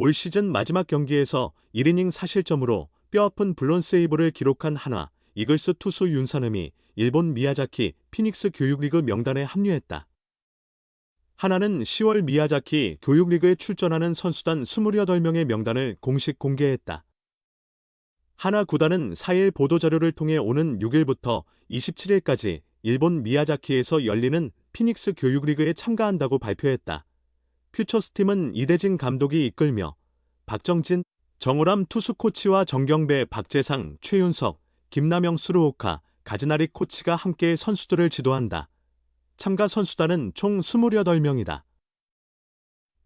올 시즌 마지막 경기에서 1이닝 사실점으로 뼈아픈 블론 세이브를 기록한 한화, 이글스 투수 윤산음이 일본 미야자키 피닉스 교육리그 명단에 합류했다. 하나는 10월 미야자키 교육리그에 출전하는 선수단 28명의 명단을 공식 공개했다. 하나 구단은 4일 보도자료를 통해 오는 6일부터 27일까지 일본 미야자키에서 열리는 피닉스 교육리그에 참가한다고 발표했다. 퓨처스팀은 이대진 감독이 이끌며 박정진, 정우람 투수 코치와 정경배, 박재상, 최윤석, 김남영 수루오카, 가즈나리 코치가 함께 선수들을 지도한다. 참가 선수단은 총 28명이다.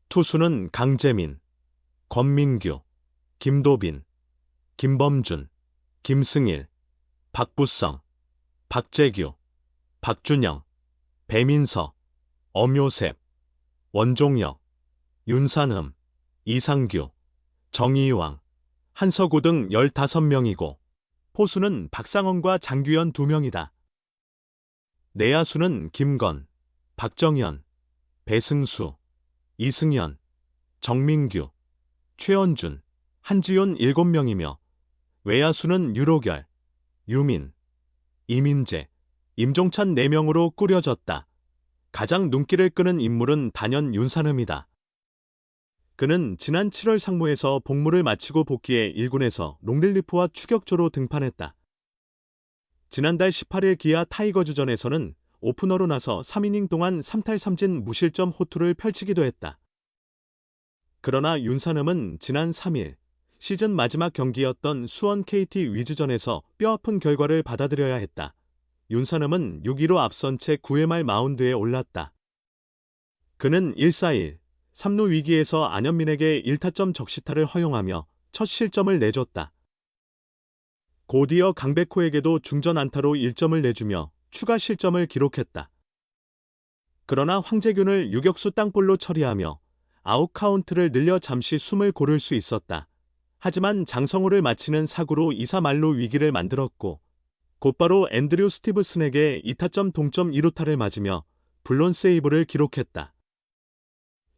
투수는 강재민, 권민규, 김도빈, 김범준, 김승일, 박부성, 박재규, 박준영, 배민서, 엄요셉, 원종혁, 윤산흠, 이상규, 정의왕, 한서구 등 15명이고 포수는 박상원과 장규현 2명이다. 내야수는 김건, 박정현, 배승수, 이승현, 정민규, 최원준, 한지훈 7명이며 외야수는 유로결, 유민, 이민재, 임종찬 4명으로 꾸려졌다. 가장 눈길을 끄는 인물은 단연 윤산음이다. 그는 지난 7월 상무에서 복무를 마치고 복귀해 1군에서 롱릴리프와 추격조로 등판했다. 지난달 18일 기아 타이거즈전에서는 오프너로 나서 3이닝 동안 3탈 3진 무실점 호투를 펼치기도 했다. 그러나 윤산음은 지난 3일 시즌 마지막 경기였던 수원 KT 위즈전에서 뼈아픈 결과를 받아들여야 했다. 윤산음은 6위로 앞선 채 9회 말 마운드에 올랐다. 그는 1-4-1, 3루 위기에서 안현민에게 1타점 적시타를 허용하며 첫 실점을 내줬다. 곧이어 강백호에게도 중전 안타로 1점을 내주며 추가 실점을 기록했다. 그러나 황재균을 유격수 땅볼로 처리하며 아웃 카운트를 늘려 잠시 숨을 고를 수 있었다. 하지만 장성우를 마치는 사구로 2사 말로 위기를 만들었고 곧바로 앤드류 스티브슨에게 2타점 동점 1루타를 맞으며 블론 세이브를 기록했다.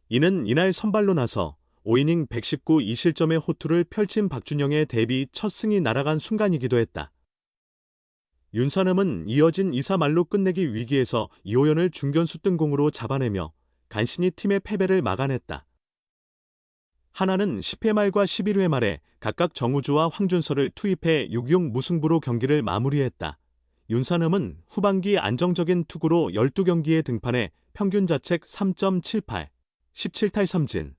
이는 이날 선발로 나서 5이닝 119 2실점의 호투를 펼친 박준영의 데뷔 첫 승이 날아간 순간이기도 했다. 윤산음은 이어진 2사 말로 끝내기 위기에서 이호연을 중견수 뜬공으로 잡아내며 간신히 팀의 패배를 막아냈다. 하나는 10회 말과 11회 말에 각각 정우주와 황준서를 투입해 6-6 무승부로 경기를 마무리했다. 윤산음은 후반기 안정적인 투구로 12경기에 등판해 평균 자책 3.78, 17탈 3진,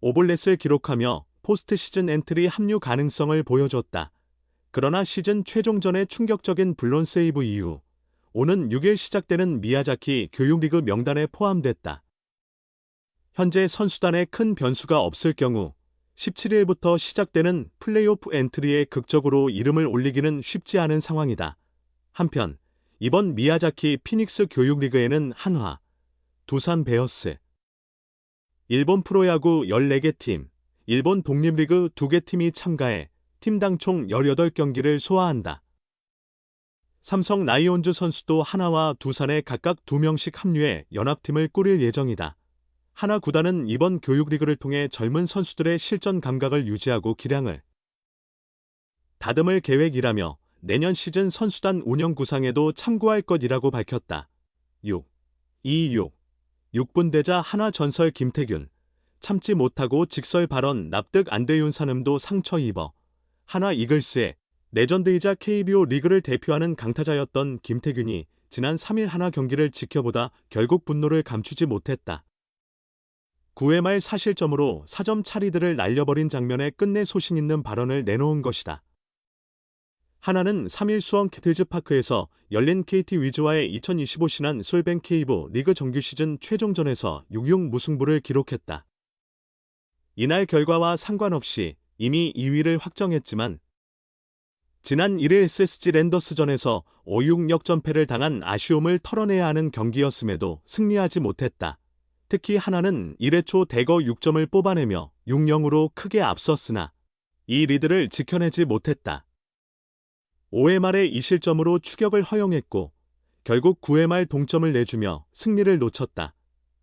오블렛을 기록하며 포스트 시즌 엔트리 합류 가능성을 보여줬다. 그러나 시즌 최종전의 충격적인 블론 세이브 이후 오는 6일 시작되는 미야자키 교육리그 명단에 포함됐다. 현재 선수단에 큰 변수가 없을 경우 17일부터 시작되는 플레이오프 엔트리에 극적으로 이름을 올리기는 쉽지 않은 상황이다. 한편 이번 미야자키 피닉스 교육리그에는 한화, 두산 베어스, 일본 프로야구 14개 팀, 일본 독립리그 2개 팀이 참가해 팀당 총 18경기를 소화한다. 삼성 라이온즈 선수도 하나와 두산에 각각 2명씩 합류해 연합팀을 꾸릴 예정이다. 하나 구단은 이번 교육리그를 통해 젊은 선수들의 실전 감각을 유지하고 기량을 다듬을 계획이라며 내년 시즌 선수단 운영 구상에도 참고할 것이라고 밝혔다. 6. 2-6. 6 분 대자 하나 전설 김태균. 참지 못하고 직설 발언 납득 안대윤 산음도 상처 입어. 하나 이글스의 레전드이자 KBO 리그를 대표하는 강타자였던 김태균이 지난 3일 하나 경기를 지켜보다 결국 분노를 감추지 못했다. 9회 말 사실점으로 사점 차리들을 날려버린 장면에 끝내 소신 있는 발언을 내놓은 것이다. 하나는 3일 수원 캐틀즈파크에서 열린 KT 위즈와의 2025 신한 솔뱅 케이브 리그 정규 시즌 최종전에서 6-6 무승부를 기록했다. 이날 결과와 상관없이 이미 2위를 확정했지만 지난 1일 SSG 랜더스전에서 5-6 역전패를 당한 아쉬움을 털어내야 하는 경기였음에도 승리하지 못했다. 특히 하나는 1회 초 대거 6점을 뽑아내며 6-0으로 크게 앞섰으나 이 리드를 지켜내지 못했다. 5회 말에 2실점으로 추격을 허용했고 결국 9회 말 동점을 내주며 승리를 놓쳤다.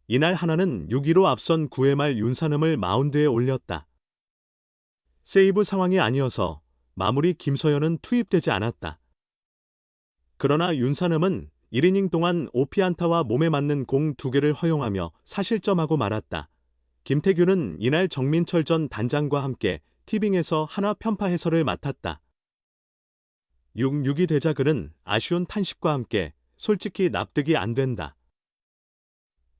이날 하나는 6위로 앞선 9회 말 윤산음을 마운드에 올렸다. 세이브 상황이 아니어서 마무리 김서현은 투입되지 않았다. 그러나 윤산음은 1이닝 동안 오피안타와 몸에 맞는 공두 개를 허용하며 사실점하고 말았다. 김태균은 이날 정민철 전 단장과 함께 티빙에서 하나 편파 해설을 맡았다. 6-6이 되자 그는 아쉬운 탄식과 함께 솔직히 납득이 안 된다.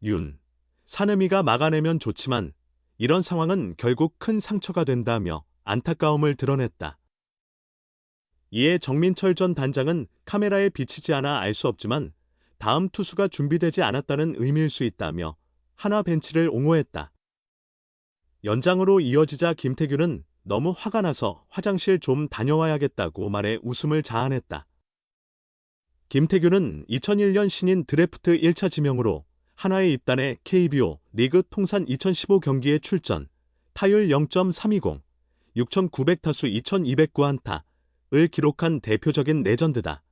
윤, 산음이가 막아내면 좋지만 이런 상황은 결국 큰 상처가 된다며 안타까움을 드러냈다. 이에 정민철 전 단장은 카메라에 비치지 않아 알 수 없지만 다음 투수가 준비되지 않았다는 의미일 수 있다며 하나 벤치를 옹호했다. 연장으로 이어지자 김태균은 너무 화가 나서 화장실 좀 다녀와야겠다고 말해 웃음을 자아냈다. 김태균은 2001년 신인 드래프트 1차 지명으로 한화에 입단해 KBO 리그 통산 2015 경기에 출전, 타율 0.320, 6,900타수 2,209안타를 기록한 대표적인 레전드다.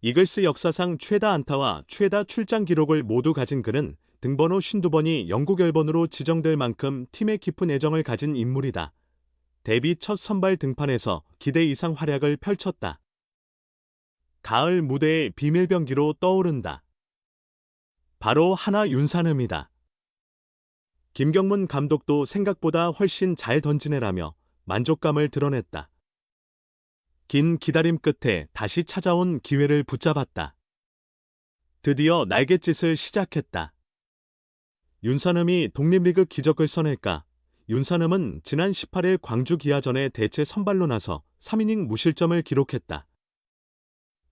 이글스 역사상 최다 안타와 최다 출장 기록을 모두 가진 그는 등번호 52번이 영국 열번으로 지정될 만큼 팀에 깊은 애정을 가진 인물이다. 데뷔 첫 선발 등판에서 기대 이상 활약을 펼쳤다. 가을 무대의 비밀병기로 떠오른다. 바로 하나 윤산음이다. 김경문 감독도 생각보다 훨씬 잘 던지네라며 만족감을 드러냈다. 긴 기다림 끝에 다시 찾아온 기회를 붙잡았다. 드디어 날갯짓을 시작했다. 윤산음이 독립리그 기적을 써낼까? 윤산음은 지난 18일 광주 기아전에 대체 선발로 나서 3이닝 무실점을 기록했다.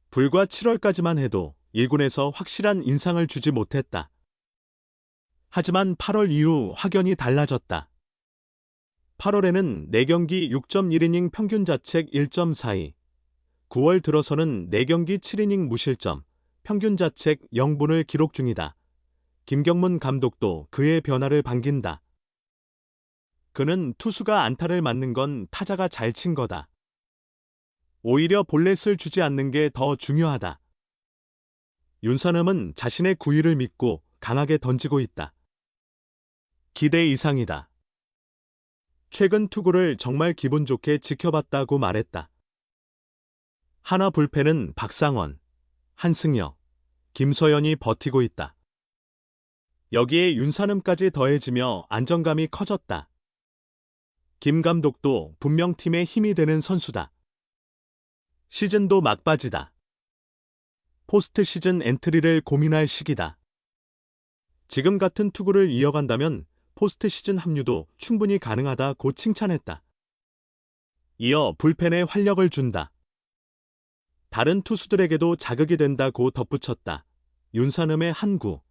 불과 7월까지만 해도 1군에서 확실한 인상을 주지 못했다. 하지만 8월 이후 확연히 달라졌다. 8월에는 4경기 6.1이닝 평균 자책 1.42, 9월 들어서는 4경기 7이닝 무실점, 평균 자책 0분을 기록 중이다. 김경문 감독도 그의 변화를 반긴다. 그는 투수가 안타를 맞는 건 타자가 잘 친 거다. 오히려 볼넷을 주지 않는 게 더 중요하다. 윤선음은 자신의 구위를 믿고 강하게 던지고 있다. 기대 이상이다. 최근 투구를 정말 기분 좋게 지켜봤다고 말했다. 하나 불펜은 박상원, 한승혁, 김서연이 버티고 있다. 여기에 윤산음까지 더해지며 안정감이 커졌다. 김 감독도 분명 팀의 힘이 되는 선수다. 시즌도 막바지다. 포스트 시즌 엔트리를 고민할 시기다. 지금 같은 투구를 이어간다면 포스트 시즌 합류도 충분히 가능하다고 칭찬했다. 이어 불펜에 활력을 준다. 다른 투수들에게도 자극이 된다고 덧붙였다. 윤산음의 한 구.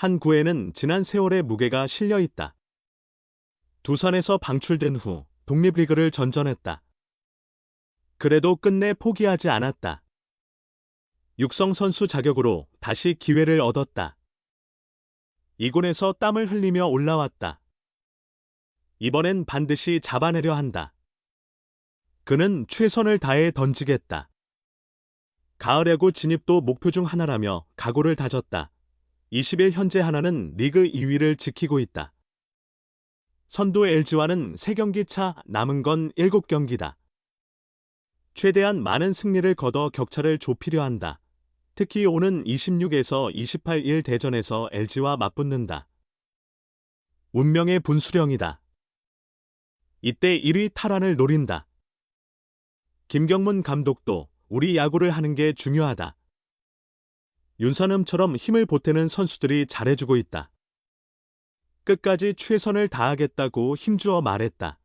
한 구에는 지난 세월의 무게가 실려 있다. 두산에서 방출된 후 독립리그를 전전했다. 그래도 끝내 포기하지 않았다. 육성 선수 자격으로 다시 기회를 얻었다. 이군에서 땀을 흘리며 올라왔다. 이번엔 반드시 잡아내려 한다. 그는 최선을 다해 던지겠다. 가을 야구 진입도 목표 중 하나라며 각오를 다졌다. 20일 현재 하나는 리그 2위를 지키고 있다. 선두 LG와는 3경기 차 남은 건 7경기다. 최대한 많은 승리를 거둬 격차를 좁히려 한다. 특히 오는 26에서 28일 대전에서 LG와 맞붙는다. 운명의 분수령이다. 이때 1위 탈환을 노린다. 김경문 감독도 우리 야구를 하는 게 중요하다. 윤선음처럼 힘을 보태는 선수들이 잘해주고 있다. 끝까지 최선을 다하겠다고 힘주어 말했다.